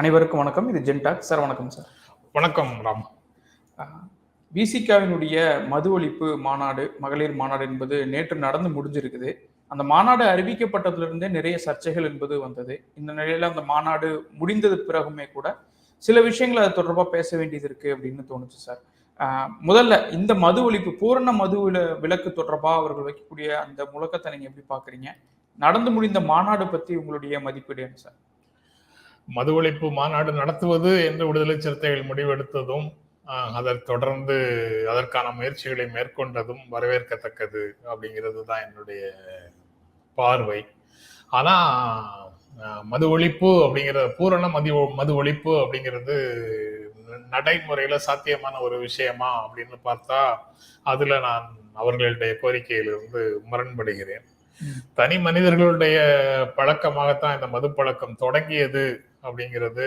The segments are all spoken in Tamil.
அனைவருக்கும் வணக்கம். இது ஜென்டாக் சார் வணக்கம் சார். வணக்கம் ராம். விசிகாவினுடைய மது ஒழிப்பு மாநாடு மகளிர் மாநாடு என்பது நேற்று நடந்து முடிஞ்சிருக்குது. அந்த மாநாடு அறிவிக்கப்பட்டதிலிருந்தே நிறைய சர்ச்சைகள் என்பது வந்தது. இந்த நிலையில அந்த மாநாடு முடிந்தது பிறகுமே கூட சில விஷயங்கள் அது தொடர்பாக பேச வேண்டியது இருக்கு அப்படின்னு தோணுச்சு சார். முதல்ல இந்த மது ஒழிப்பு பூரண மது வில- விலக்கு தொடர்பாக அவர்கள் வைக்கக்கூடிய அந்த முழக்கத்தை நீங்க எப்படி பாக்குறீங்க? நடந்து முடிந்த மாநாடு பத்தி உங்களுடைய மதிப்பீடு என்ன சார்? மது ஒழிப்பு மாநாடு நடத்துவது என்று விடுதலை சிறுத்தைகள் முடிவெடுத்ததும் அதைத் தொடர்ந்து அதற்கான முயற்சிகளை மேற்கொண்டதும் வரவேற்கத்தக்கது அப்படிங்கிறது தான் என்னுடைய பார்வை. ஆனா மது ஒழிப்பு அப்படிங்கிற பூரண மதி மது ஒழிப்பு அப்படிங்கிறது நடைமுறையில சாத்தியமான ஒரு விஷயமா அப்படின்னு பார்த்தா அதுல நான் அவர்களுடைய கோரிக்கையிலிருந்து முரண்படுகிறேன். தனி மனிதர்களுடைய பழக்கமாகத்தான் இந்த மது பழக்கம் தொடங்கியது அப்படிங்கிறது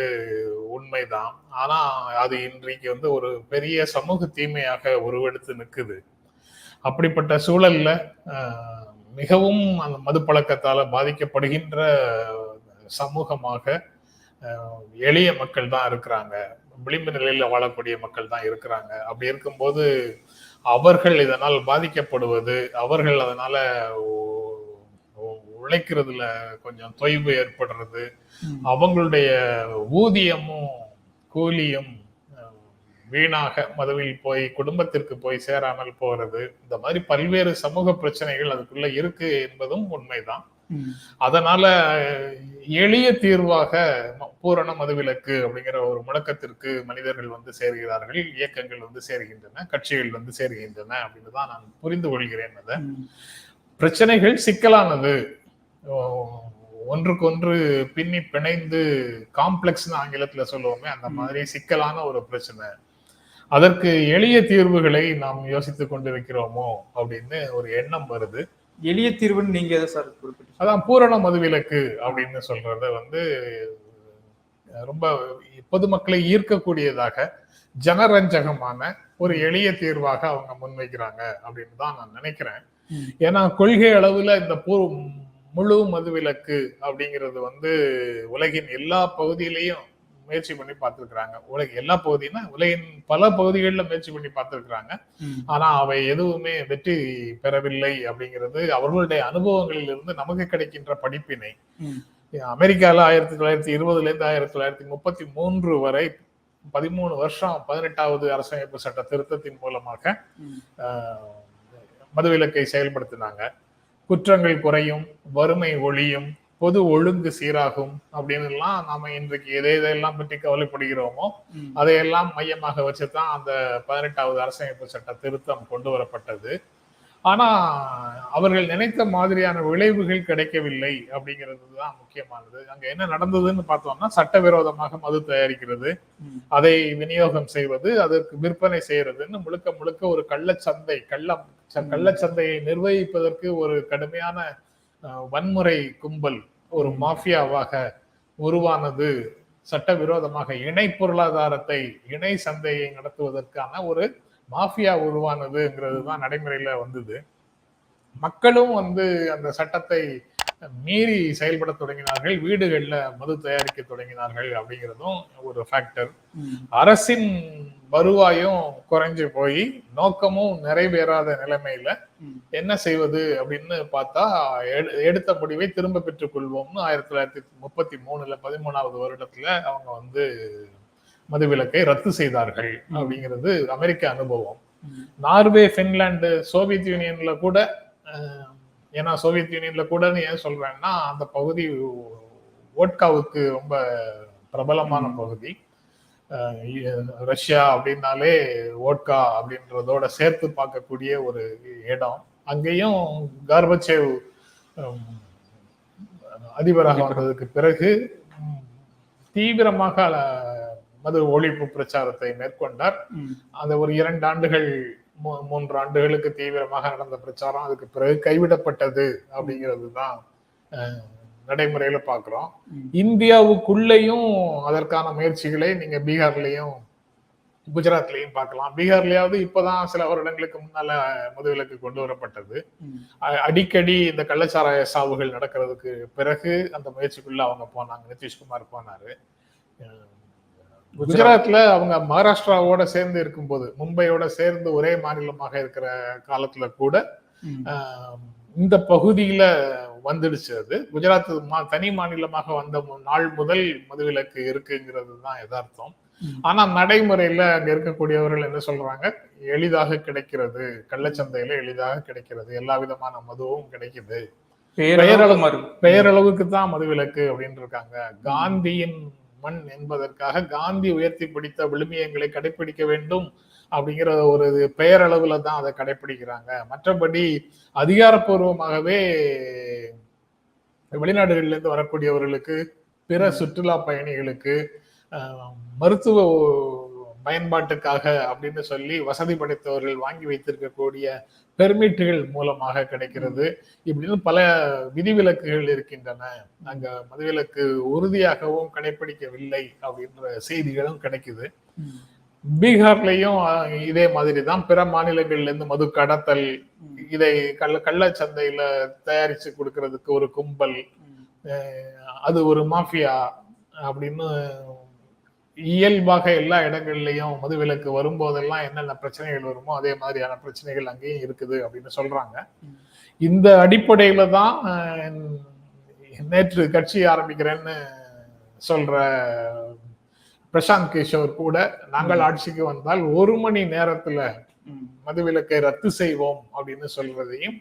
உண்மைதான். ஆனா அது இன்றைக்கு வந்து ஒரு பெரிய சமூக தீமையாக உருவெடுத்து நிற்குது அப்படிப்பட்ட சூழல்ல மிகவும் அந்த மது பழக்கத்தால பாதிக்கப்படுகின்ற சமூகமாக எளிய மக்கள் தான் இருக்கிறாங்க. விளிம்பு நிலையில வாழக்கூடிய மக்கள் தான் இருக்கிறாங்க. அப்படி இருக்கும்போது அவர்கள் இதனால் பாதிக்கப்படுவது அவர்கள் அதனால உழைக்கிறதுல கொஞ்சம் தொய்வு ஏற்படுறது. அவங்களுடைய ஊதியமும் கூலியும் வீணாக மதுவில் போய் குடும்பத்திற்கு போய் சேராமல் போறது இந்த மாதிரி பல்வேறு சமூக பிரச்சனைகள் அதுக்குள்ள இருக்கு என்பதும் உண்மைதான். அதனால எளிய தீர்வாக பூரண மதுவிலக்கு அப்படிங்கிற ஒரு முழக்கத்திற்கு மனிதர்கள் வந்து சேர்கிறார்கள் இயக்கங்கள் வந்து சேர்கின்றன கட்சிகள் வந்து சேர்கின்றன அப்படின்னு தான் நான் புரிந்து கொள்கிறேன் அதை. பிரச்சனைகள் சிக்கலானது. ஒன்றுக்கொன்று பின்னி பிணைந்து காம்ப்ளெக்ஸ்னு ஆங்கிலத்துல சொல்லுவோமே அந்த. மாதிரி சிக்கலான ஒரு பிரச்சனை அதற்கு எளிய தீர்வுகளை நாம் யோசித்துக் கொண்டிருக்கிறோமோ அப்படின்னு ஒரு எண்ணம் வருது எளிய தீர்வுன்னு நீங்க எதை சார் குறிப்பிட்டு அதான் பூரண மதுவிலக்கு அப்படின்னு சொல்றத வந்து ரொம்ப பொதுமக்களை ஈர்க்கக்கூடியதாக ஜனரஞ்சகமான ஒரு எளிய தீர்வாக அவங்க முன்வைக்கிறாங்க அப்படின்னு தான் நான் நினைக்கிறேன். ஏன்னா கொள்கை அளவுல இந்த பூ முழு மதுவிலக்கு அப்படிங்கிறது வந்து உலகின் எல்லா பகுதியிலையும் முயற்சி பண்ணி பார்த்திருக்கிறாங்க. உலக எல்லா பகுதினா உலகின் பல பகுதிகளில் முயற்சி பண்ணி பார்த்திருக்கிறாங்க. ஆனா அவை எதுவுமே வெற்றி பெறவில்லை அப்படிங்கிறது அவர்களுடைய அனுபவங்களில் இருந்து நமக்கு கிடைக்கின்ற படிப்பினை. அமெரிக்கால ஆயிரத்தி தொள்ளாயிரத்தி இருபதுல இருந்து ஆயிரத்தி தொள்ளாயிரத்தி முப்பத்தி மூன்று வரை பதிமூணு வருஷம் பதினெட்டாவது அரசமைப்பு சட்ட திருத்தத்தின் மூலமாக மதுவிலக்கை செயல்படுத்தினாங்க. குற்றங்கள் குறையும் வறுமை ஒழியும் பொது ஒழுங்கு சீராகும் அப்படின்னு எல்லாம் நாம இன்றைக்கு எதை எதையெல்லாம் பற்றி கவலைப்படுகிறோமோ அதையெல்லாம் மையமாக வச்சுதான் அந்த பதினெட்டாவது அரசமைப்பு சட்ட திருத்தம் கொண்டு வரப்பட்டது. ஆனா அவர்கள் நினைத்த மாதிரியான விளைவுகள் கிடைக்கவில்லை அப்படிங்கிறது தான் முக்கியமானது அங்க என்ன நடந்ததுன்னு பார்த்தோம்னா சட்டவிரோதமாக மது தயாரிக்கிறது. அதை விநியோகம் செய்வது அதற்கு விற்பனை செய்யறதுன்னு முழுக்க முழுக்க ஒரு கள்ளச்சந்தை ம். கள்ளச்சந்தையை நிர்வகிப்பதற்கு ஒரு கடுமையான வன்முறை கும்பல் ஒரு. மாஃபியாவாக உருவானது சட்டவிரோதமாக இணை பொருளாதாரத்தை இணை சந்தையை நடத்துவதற்கான ஒரு மாஃபியா உருவானதுங்கிறது தான் நடைமுறையில வந்தது மக்களும் வந்து அந்த சட்டத்தை மீறி செயல்பட தொடங்கினார்கள் வீடுகள்ல மது தயாரிக்க தொடங்கினார்கள் அப்படிங்கிறதும் ஒரு ஃபேக்டர். அரசின் வருவாயும் குறைஞ்சு போய் நோக்கமும் நிறைவேறாத நிலைமையில. என்ன செய்வது அப்படின்னு பார்த்தா எடு- எடுத்த முடிவை திரும்ப பெற்றுக் கொள்வோம்னு ஆயிரத்தி தொள்ளாயிரத்தி முப்பத்தி மூணுல பதிமூணாவது வருடத்துல அவங்க வந்து மதுவிலக்கை ரத்து செய்தார்கள். அப்படிங்கிறது அமெரிக்க அனுபவம். நார்வே பின்லாந்து சோவியத் யூனியன்ல கூட ஏன்னா சோவியத் யூனியன்ல கூடன்னு ஏன் சொல்றேன்னா அந்த பகுதி ஓட்காவுக்கு ரொம்ப பிரபலமான. பகுதி ரஷ்யா அப்படின்னாலே ஓட்கா அப்படின்றதோட சேர்த்து பார்க்கக்கூடிய ஒரு இடம் அங்கேயும் கார்பச்சேவ் அதிபராக வந்ததுக்கு பிறகு தீவிரமாக மது ஒழிப்பு பிரச்சாரத்தை மேற்கொண்டார். அந்த ஒரு இரண்டு ஆண்டுகள் மூன்று ஆண்டுகளுக்கு தீவிரமாக நடந்த பிரச்சாரம் அதுக்கு பிறகு கைவிடப்பட்டது அப்படிங்கிறது தான் நடைமுறையில பாக்குறோம். இந்தியாவுக்குள்ளேயும் அதற்கான முயற்சிகளை நீங்க பீகார்லயும் குஜராத்லயும் பார்க்கலாம். பீகார்லயாவது இப்பதான் சில வருடங்களுக்கு முன்னால மதுவிலக்கு கொண்டு வரப்பட்டது. அடிக்கடி இந்த கள்ளச்சாராய சாவுகள் நடக்கிறதுக்கு பிறகு அந்த முயற்சிக்குள்ள அவங்க போனாங்க. நிதிஷ்குமார் போனாரு. குஜராத்ல அவங்க மகாராஷ்டிராவோட சேர்ந்து இருக்கும்போது மும்பையோட சேர்ந்து ஒரே மாநிலமாக இருக்கிற காலத்துல கூட இந்த பகுதியில வந்துடுச்சு அது. குஜராத் தனி மாநிலமாக வந்த நாள் முதல் மதுவிலக்கு இருக்குங்கிறது தான் யதார்த்தம். ஆனா நடைமுறையில அங்க இருக்கக்கூடியவர்கள் என்ன சொல்றாங்க? எளிதாக கிடைக்கிறது கள்ளச்சந்தையில எளிதாக கிடைக்கிறது எல்லா விதமான மதுவும் கிடைக்குது. பெயரளவுக்கு தான் மதுவிலக்கு அப்படின்னு இருக்காங்க. காந்தியின் மண் என்பதற்காக காந்தி உயர்த்தி பிடித்த விழுமியங்களை கடைபிடிக்க வேண்டும் அப்படிங்கிற ஒரு இது பெயரளவுல தான் அதை கடைபிடிக்கிறாங்க மற்றபடி அதிகாரப்பூர்வமாகவே வெளிநாடுகளிலிருந்து வரக்கூடியவர்களுக்கு பிற சுற்றுலா பயணிகளுக்கு மருத்துவ பயன்பாட்டுக்காக அப்படின்னு சொல்லி வசதி படைத்தவர்கள் வாங்கி வைத்திருக்கக்கூடிய பெர்மிட்டுகள் மூலமாக கிடைக்கிறது இப்படின்னு பல விதிவிலக்குகள் இருக்கின்றன அங்க மதுவிலக்கு உறுதியாகவும் கடைபிடிக்கவில்லை அப்படின்ற செய்திகளும் கிடைக்குது. பீகார்லயும் இதே மாதிரி தான் பிற மாநிலங்கள்ல இருந்து மது கடத்தல். இதை கள்ள கள்ளச்சந்தையில தயாரிச்சு கொடுக்கறதுக்கு ஒரு கும்பல் அது ஒரு மாஃபியா அப்படின்னு இயல்பாக எல்லா இடங்கள்லயும் மதுவிலக்கு வரும்போதெல்லாம் என்னென்ன பிரச்சனைகள் வருமோ அதே மாதிரியான பிரச்சனைகள் அங்கேயும் இருக்குது அப்படின்னு சொல்றாங்க. இந்த அடிப்படையில தான் நேற்று கட்சி ஆரம்பிக்கிறேன்னு சொல்ற பிரசாந்த் கிஷோர் கூட நாங்கள் ஆட்சிக்கு வந்தால் ஒரு மணி நேரத்துல. மதுவிலக்கை ரத்து செய்வோம் அப்படின்னு சொல்றதையும்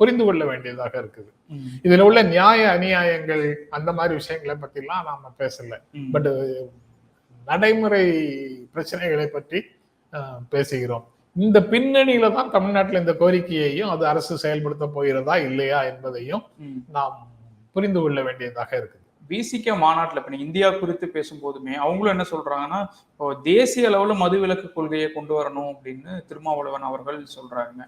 புரிந்து கொள்ள வேண்டியதாக இருக்குது. இதுல உள்ள நியாய அநியாயங்கள் அந்த மாதிரி விஷயங்களை பத்திலாம் நாம பேசல. பட் நடைமுறை பிரச்சனைகளை பற்றி பேசுகிறோம். இந்த பின்னணியில தான் தமிழ்நாட்டில் இந்த கோரிக்கையையும் அது அரசு செயல்படுத்த போகிறதா இல்லையா என்பதையும். நாம் புரிந்து கொள்ள வேண்டியதாக இருக்குது. விசிக மாநாட்டுல இப்ப இந்தியா குறித்து பேசும்போதுமே அவங்களும் என்ன சொல்றாங்கன்னா இப்போ தேசிய அளவுல மதுவிலக்கு கொள்கையை கொண்டு வரணும் அப்படின்னு திருமாவளவன் அவர்கள் சொல்றாங்க.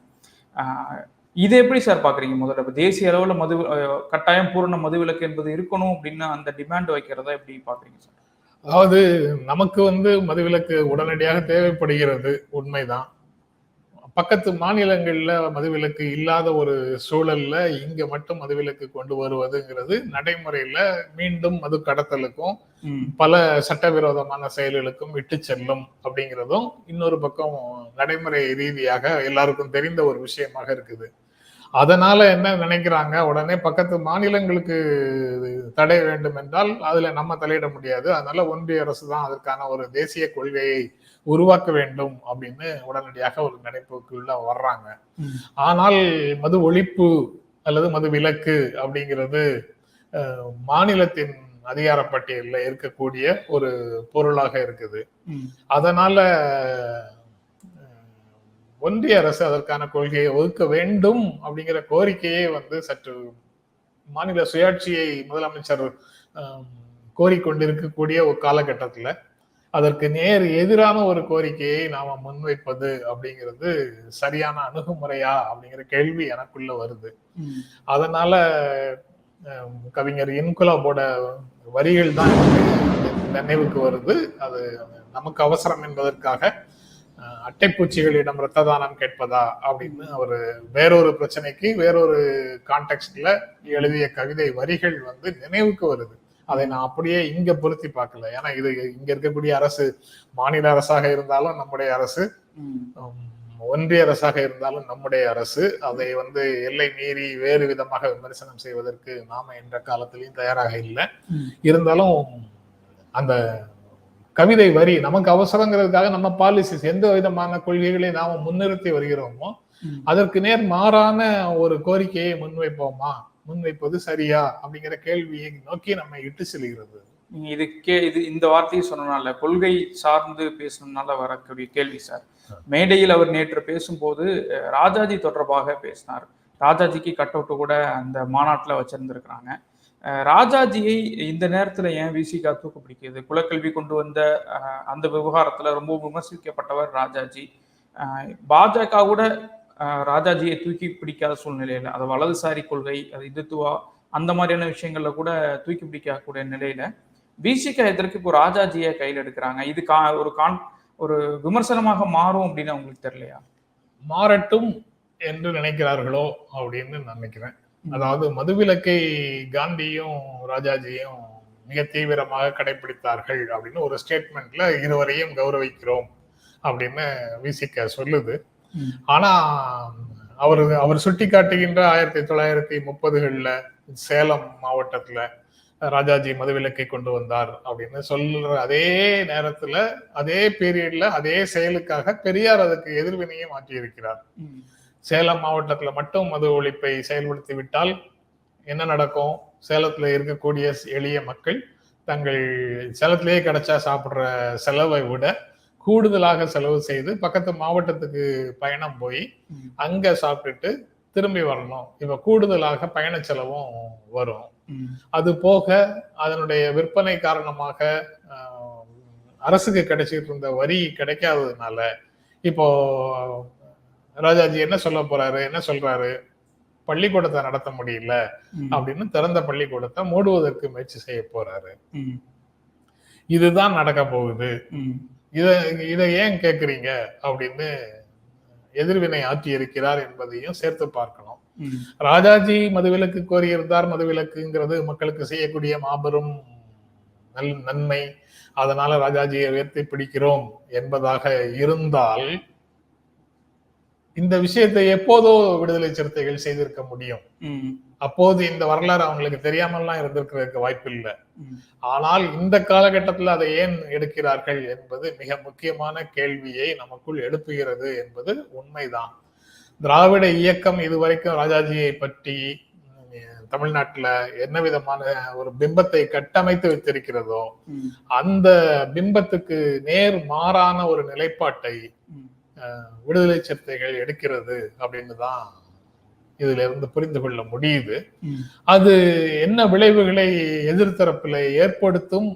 இதை எப்படி சார் பாக்குறீங்க முதல்ல? இப்ப தேசிய அளவுல மது கட்டாயம் பூரண மதுவிலக்கு என்பது இருக்கணும் அப்படின்னு அந்த டிமாண்ட் வைக்கிறதா எப்படி பாக்குறீங்க சார்? அதாவது நமக்கு வந்து மதுவிலக்கு உடனடியாக தேவைப்படுகிறது உண்மைதான் பக்கத்து மாநிலங்கள்ல மதுவிலக்கு இல்லாத ஒரு சூழல்ல இங்க மட்டும் மதுவிலக்கு கொண்டு வருவதுங்கிறது நடைமுறையில மீண்டும் மது கடத்தலுக்கும். பல சட்டவிரோதமான செயல்களுக்கும் விட்டு செல்லும் அப்படிங்கிறதும் இன்னொரு பக்கம் நடைமுறை ரீதியாக எல்லாருக்கும் தெரிந்த ஒரு விஷயமாக இருக்குது அதனால என்ன நினைக்கிறாங்க உடனே பக்கத்து மாநிலங்களுக்கு தடை வேண்டும் என்றால் அதுல நம்ம தலையிட முடியாது அதனால ஒன்றிய அரசு தான் அதற்கான ஒரு தேசிய கொள்கையை உருவாக்க வேண்டும் அப்படின்னு உடனடியாக ஒரு நினைப்புக்குள்ள வர்றாங்க. ஆனால் மது ஒழிப்பு அல்லது மது விலக்கு அப்படிங்கிறது மாநிலத்தின் அதிகார பட்டியலில் இருக்கக்கூடிய ஒரு பொருளாக இருக்குது. அதனால ஒன்றிய அரசு அதற்கான கொள்கையை ஒதுக்க வேண்டும் அப்படிங்கிற கோரிக்கையே வந்து சற்று மாநில சுயாட்சியை முதலமைச்சர் கோரிக்கொண்டிருக்கக்கூடிய ஒரு காலகட்டத்துல அதற்கு நேர் எதிரான ஒரு கோரிக்கையை நாம முன்வைப்பது அப்படிங்கிறது சரியான அணுகுமுறையா அப்படிங்கிற கேள்வி எனக்குள்ள வருது. அதனால கவிஞர் இன்குலாபோட வரிகள் தான் நினைவுக்கு வருது அது நமக்கு அவசரம் என்பதற்காக அட்டைப்பூச்சிகளிடம் இரத்த தானம் கேட்பதா அப்படின்னு அவர் வேறொரு பிரச்சனைக்கு வேறொரு கான்டெக்ட்ல எழுதிய கவிதை வரிகள் வந்து நினைவுக்கு வருது. அதை நான் அப்படியே இங்க பொருத்தி பார்க்கல. ஏன்னா இது இங்க இருக்கக்கூடிய அரசு மாநில அரசாக இருந்தாலும் நம்முடைய அரசு ஒன்றிய அரசாக இருந்தாலும் நம்முடைய அரசு அதை வந்து எல்லை மீறி வேறு விதமாக விமர்சனம் செய்வதற்கு நாம என்ற காலத்திலையும் தயாராக இல்லை. இருந்தாலும் அந்த கவிதை வரி நமக்கு அவசரங்கிறதுக்காக நம்ம பாலிசிஸ் எந்த விதமான கொள்கைகளை நாம முன்னிறுத்தி வருகிறோமோ. அதற்கு நேர் மாறான ஒரு கோரிக்கையை முன்வைப்போமா? முன்வைப்பது சரியா? அப்படிங்கிற கேள்வியை நோக்கி நம்ம இட்டு செல்கிறது. நீங்க இது கே இது இந்த வார்த்தையை சொன்னனால கொள்கை சார்ந்து பேசணும்னால வரக்கூடிய கேள்வி சார். மேடையில் அவர் நேற்று பேசும்போது ராஜாஜி தொடர்பாக பேசினார். ராஜாஜிக்கு கட் அவுட் கூட அந்த மாநாட்டில் வச்சிருந்திருக்கிறாங்க. ராஜாஜியை இந்த நேரத்துல ஏன் விசிகா தூக்கு பிடிக்குது குலக்கல்வி கொண்டு வந்த அந்த விவகாரத்துல ரொம்ப விமர்சிக்கப்பட்டவர் ராஜாஜி. பாஜக கூட ராஜாஜியை தூக்கி பிடிக்காத சூழ்நிலையில அது வலதுசாரி கொள்கை அது இந்துத்துவா அந்த மாதிரியான விஷயங்கள்ல கூட தூக்கி பிடிக்கக்கூடிய நிலையில விசிகா எதற்கு இப்போ ராஜாஜியை கையில் எடுக்கிறாங்க? இது கா ஒரு கான் ஒரு விமர்சனமாக மாறும் அப்படின்னு அவங்களுக்கு தெரியலையா? மாறட்டும் என்று நினைக்கிறார்களோ அப்படின்னு நினைக்கிறேன். அதாவது மதுவிலக்கை காந்தியும் ராஜாஜியும் மிக தீவிரமாக கடைபிடித்தார்கள் அப்படின்னு ஒரு ஸ்டேட்மெண்ட்ல இருவரையும் கௌரவிக்கிறோம் அப்படின்னு விசிக சொல்லுது. ஆனா அவர் அவர் சுட்டி காட்டுகின்ற ஆயிரத்தி தொள்ளாயிரத்தி முப்பதுகள்ல சேலம் மாவட்டத்துல ராஜாஜி மதுவிலக்கை கொண்டு வந்தார் அப்படின்னு சொல்ற அதே நேரத்துல அதே பீரியட்ல அதே செயலுக்காக பெரியார் அதுக்கு எதிர்வினையை மாற்றி இருக்கிறார். சேலம் மாவட்டத்துல மட்டும் மது ஒழிப்பை செயல்படுத்தி விட்டால் என்ன நடக்கும் சேலத்துல இருக்கக்கூடிய எளிய மக்கள் தங்கள் சேலத்திலேயே கிடைச்சா சாப்பிடுற செலவை விட கூடுதலாக செலவு செய்து பக்கத்து மாவட்டத்துக்கு பயணம் போய். அங்க சாப்பிட்டுட்டு திரும்பி வரணும் இப்ப கூடுதலாக பயண செலவும் வரும். அது போக அதனுடைய விற்பனை காரணமாக அரசுக்கு கிடைச்சிட்டு இருந்த வரி கிடைக்காததுனால இப்போ ராஜாஜி என்ன சொல்ல போறாரு என்ன சொல்றாரு பள்ளிக்கூடத்தை நடத்த முடியல. அப்படின்னு திறந்த பள்ளிக்கூடத்தை மூடுவதற்கு முயற்சி செய்ய போறாரு. இதுதான் நடக்க போகுது. இத இதை ஏன் கேக்குறீங்க அப்படின்னு எதிர்வினை ஆற்றி இருக்கிறார் என்பதையும் சேர்த்து பார்க்கணும். ராஜாஜி மதுவிலக்கு கோரியிருந்தார் மதுவிலக்குங்கிறது மக்களுக்கு செய்யக்கூடிய மாபெரும் நல் நன்மை அதனால ராஜாஜியை உயர்த்தி பிடிக்கிறோம் என்பதாக இருந்தால் இந்த விஷயத்தை எப்போதோ விடுதலை சிறுத்தைகள் செய்திருக்க முடியும். அப்போது இந்த வரலாறு அவங்களுக்கு தெரியாமல்லாம் இருந்திருக்கிறதுக்கு வாய்ப்பு இல்லை. ஆனால் இந்த காலகட்டத்தில் அதை ஏன் எடுக்கிறார்கள் என்பது மிக முக்கியமான கேள்வியை நமக்குள் எழுப்புகிறது என்பது உண்மைதான் திராவிட இயக்கம் இதுவரைக்கும் ராஜாஜியை பற்றி தமிழ்நாட்டுல என்ன விதமான ஒரு பிம்பத்தை கட்டமைத்து வைத்திருக்கிறதோ. அந்த பிம்பத்துக்கு நேர் மாறான ஒரு நிலைப்பாட்டை விடுதலை சிறுத்தைகள் எடுக்கிறது அப்படின்னு தான் இதுல இருந்து புரிந்து கொள்ள முடியுது. அது என்ன விளைவுகளை எதிர்த்தரப்பில் ஏற்படுத்தும்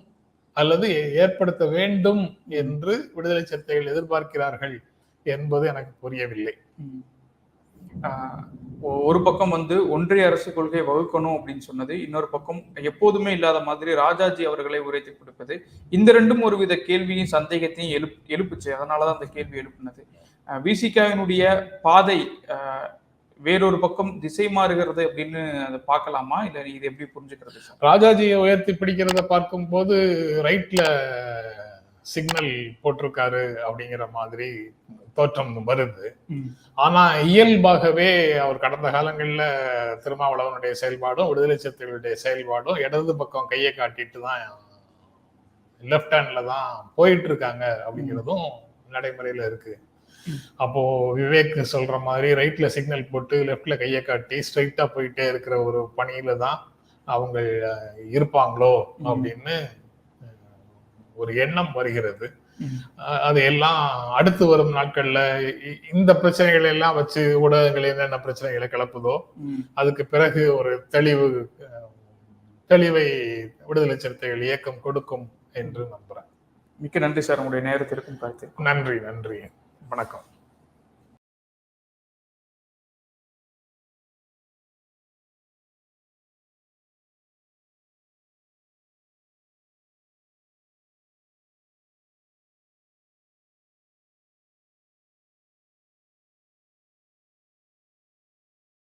அல்லது ஏற்படுத்த வேண்டும் என்று விடுதலை சிறுத்தைகள் எதிர்பார்க்கிறார்கள் என்பது எனக்கு புரியவில்லை. ஒரு பக்கம் வந்து ஒன்றிய அரசு கொள்கையை வகுக்கணும் அப்படின்னு சொன்னது இன்னொரு பக்கம் எப்போதுமே இல்லாத மாதிரி ராஜாஜி அவர்களை உரைத்து கொடுப்பது. இந்த ரெண்டும் ஒருவித கேள்வியும் சந்தேகத்தையும் எழுப் எழுப்புச்சு. அதனாலதான் அந்த கேள்வி எழுப்புனது. விசிகாவினுடைய பாதை வேறொரு பக்கம் திசை மாறுகிறது அப்படின்னு அதை பார்க்கலாமா? இல்ல இது எப்படி புரிஞ்சுக்கிறது ராஜாஜியை உயர்த்தி பிடிக்கிறத பார்க்கும்போது ரைட்ல சிக்னல் போட்டிருக்காரு அப்படிங்கிற மாதிரி தோற்றம் வருது. ஆனா இயல்பாகவே அவர் கடந்த காலங்கள்ல திருமாவளவனுடைய செயல்பாடும் விடுதலை சிறுத்தைகளுடைய செயல்பாடும் இடது பக்கம் கையை காட்டிட்டு தான் லெஃப்ட் ஹேண்ட்ல தான் போயிட்டு இருக்காங்க அப்படிங்கிறதும் நடைமுறையில இருக்கு அப்போ விவேக் சொல்ற மாதிரி ரைட்ல சிக்னல் போட்டு லெஃப்ட்ல கையை காட்டி ஸ்ட்ரைட்டா போயிட்டே இருக்கிற ஒரு பணியில தான் அவங்க இருப்பாங்களோ. அப்படின்னு ஒரு எண்ணம் வருகிறது. அது எல்லாம் அடுத்து வரும் நாட்கள்ல இந்த பிரச்சனைகளை எல்லாம் வச்சு ஊடகங்கள் என்னென்ன பிரச்சனைகளை கிளப்புதோ. அதுக்கு பிறகு ஒரு தெளிவு தெளிவை விடுதலை சிறுத்தைகள் இயக்கம் கொடுக்கும் என்று நம்புறேன். மிக்க நன்றி சார். உங்களுடைய நேரத்திற்கும் கருத்து நன்றி நன்றி. வணக்கம்.